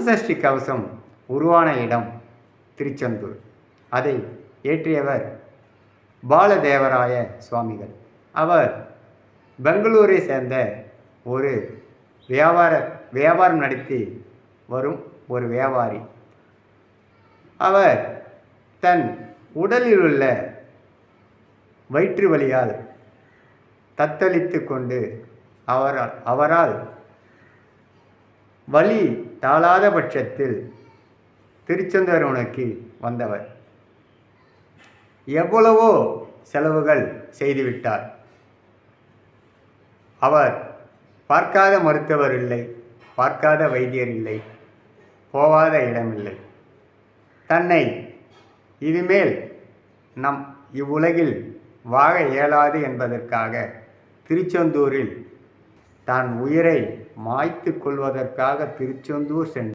கந்தசஷ்டி கவசம் உருவான இடம் திருச்செந்தூர். அதை ஏற்றியவர் பாலதேவராய சுவாமிகள். அவர் பெங்களூரை சேர்ந்த ஒரு வியாபார வியாபாரம் நடத்தி வரும் ஒரு வியாபாரி. அவர் தன் உடலில் உள்ள வயிற்று வலியால் தத்தளித்து கொண்டு அவரால் அவரால் வழி தாளாத பட்சத்தில் திருச்செந்தூர் உனக்கு வந்தவர். எவ்வளவோ செலவுகள் செய்துவிட்டார். அவர் பார்க்காத மருத்துவர் இல்லை பார்க்காத வைத்தியர் இல்லை போகாத இடமில்லை தன்னை இதுமேல் நம் இவ்வுலகில் வாழ இயலாது என்பதற்காக திருச்செந்தூரில் தான் உயிரை மாய்த்து கொள்வதற்காக திருச்செந்தூர் சென்று